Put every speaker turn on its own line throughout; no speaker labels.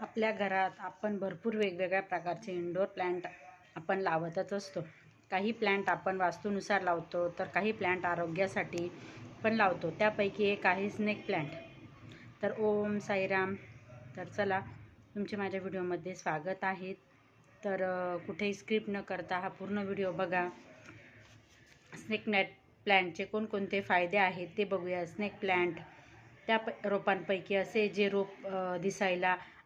आपल्या घरात आपण भरपूर वेगवेगळ्या प्रकारचे इंडोर प्लॅन्ट आपण लावतच असतो. काही प्लॅन्ट आपण वास्तूनुसार लावतो तर काही प्लॅन्ट आरोग्यासाठी पण लावतो. त्यापैकी एक आहे स्नेक प्लॅन्ट तर ओम साईराम. तर चला तुमचे माझ्या व्हिडिओमध्ये स्वागत आहे. तर कुठेही स्क्रिप्ट न करता हा पूर्ण व्हिडिओ बघा. स्नेक नॅट प्लॅन्टचे कोणकोणते फायदे आहेत ते बघूया. स्नेक प्लॅन्ट त्या प रोपांपैकी असे जे रोप दिसायला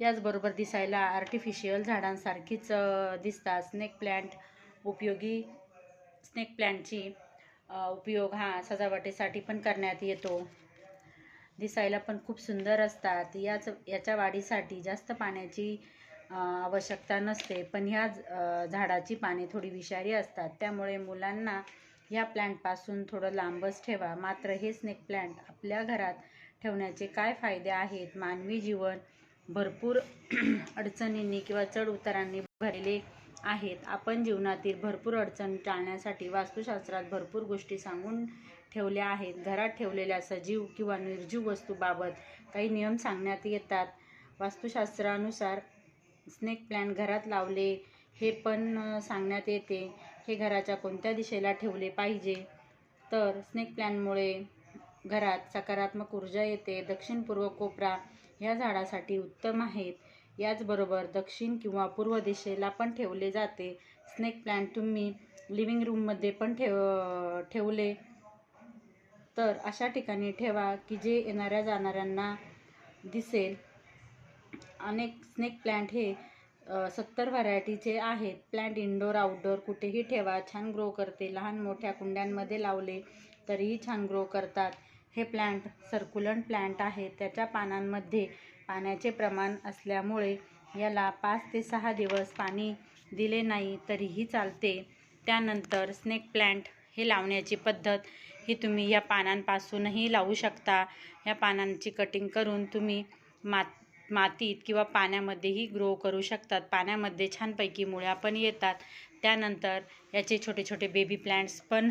याचबरोबर दिसायला आर्टिफिशियल झाडांसारखीच दिसतात. स्नेक प्लॅन्ट उपयोगी स्नेक प्लॅन्टची उपयोग हा सजावटीसाठी पण करण्यात येतो. दिसायला पण खूप सुंदर असतात. याच याच्या वाढीसाठी जास्त पाण्याची आवश्यकता नसते. पण ह्या झाडाची पाने थोडी विषारी असतात. त्यामुळे मुलांना ह्या प्लॅन्टपासून थोडं लांबच ठेवा. मात्र हे स्नेक प्लॅन्ट आपल्या घरात ठेवण्याचे काय फायदे आहेत? मानवी जीवन भरपूर अडचणींनी किंवा चढ उतारांनी भरलेले आहेत. आपण जीवनातील भरपूर अडचण टाळण्यासाठी वास्तुशास्त्रात भरपूर गोष्टी सांगून ठेवल्या आहेत. घरात ठेवलेल्या सजीव किंवा निर्जीव वस्तूबाबत काही नियम सांगण्यात येतात. वास्तुशास्त्रानुसार स्नेक प्लॅन घरात लावले हे पण सांगण्यात येते. हे घराच्या कोणत्या दिशेला ठेवले पाहिजे? तर स्नेक प्लॅनमुळे घरात सकारात्मक ऊर्जा येते. दक्षिण पूर्व कोपरा ह्या झाडासाठी उत्तम आहेत. याचबरोबर दक्षिण किंवा पूर्व दिशेला पण ठेवले जाते. स्नेक प्लांट तुम्ही लिव्हिंग रूममध्ये पण ठेव ठेवले. तर अशा ठिकाणी ठेवा की जे येणाऱ्या जाणाऱ्यांना दिसेल. अनेक स्नेक प्लांट हे सत्तर व्हरायटीचे आहेत. प्लांट इंडोर आउटडोर कुठेही ठेवा. छान ग्रो करते. लहान मोठ्या कुंड्यांमध्ये लावले तरीही छान ग्रो करतात. हे प्लांट सर्क्युलंट प्लांट आहे. त्याच्या पानांमध्ये पाण्याचे प्रमाण असल्यामुळे याला पाच ते सहा दिवस पाणी दिले नाही तरीही चालते. त्यानंतर स्नेक प्लांट हे लावण्याची पद्धत ही तुम्ही या पानांपासूनही लावू शकता. या पानांची कटिंग करून तुम्ही मात मातीत किंवा पाण्यामध्येही ग्रो करू शकतात. पाण्यामध्ये छानपैकी मुळ्या पण येतात. त्यानंतर याचे छोटे छोटे बेबी प्लांट्स पण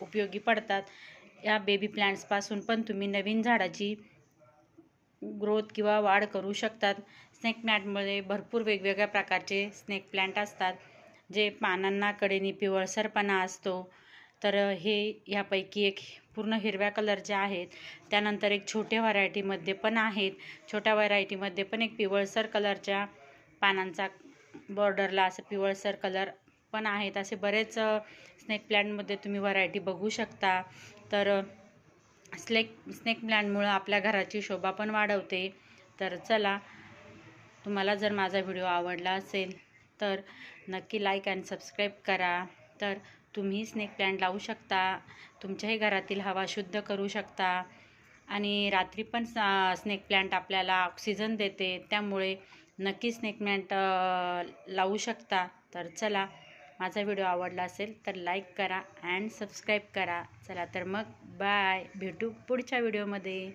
उपयोगी पडतात. या बेबी प्लॅन्ट्सपासून पण तुम्ही नवीन झाडाची ग्रोथ किंवा वाढ करू शकतात. स्नेक प्लॅन्टमध्ये भरपूर वेगवेगळ्या प्रकारचे स्नेक प्लॅन्ट असतात. जे पानांना कडेने पिवळसरपणा असतो. तर हे ह्यापैकी एक पूर्ण हिरव्या कलरचे आहेत त्यानंतर एक छोट्या व्हरायटीमध्ये पण आहेत. छोट्या व्हरायटीमध्ये पण एक पिवळसर कलरच्या पानांचा बॉर्डरला असं पिवळसर कलर पण आहेत. असे बरेच स्नेक प्लॅनमध्ये तुम्ही व्हरायटी बघू शकता. तर स्नेक स्नेक प्लॅनमुळं आपल्या घराची शोभा पण वाढवते. तर चला तुम्हाला जर माझा व्हिडिओ आवडला असेल तर नक्की लाईक अँड सबस्क्राईब करा. तर तुम्ही स्नेक प्लॅन्ट लावू शकता. तुमच्याही घरातील हवा शुद्ध करू शकता. आणि रात्री पण स्नेक प्लॅन्ट आपल्याला ऑक्सिजन देते. त्यामुळे नक्की स्नेक प्लॅन्ट लावू शकता. तर चला माझा व्हिडिओ आवडला असेल तर लाईक करा अँड सबस्क्राईब करा. चला तर मग बाय. भेटू पुढच्या व्हिडिओमध्ये.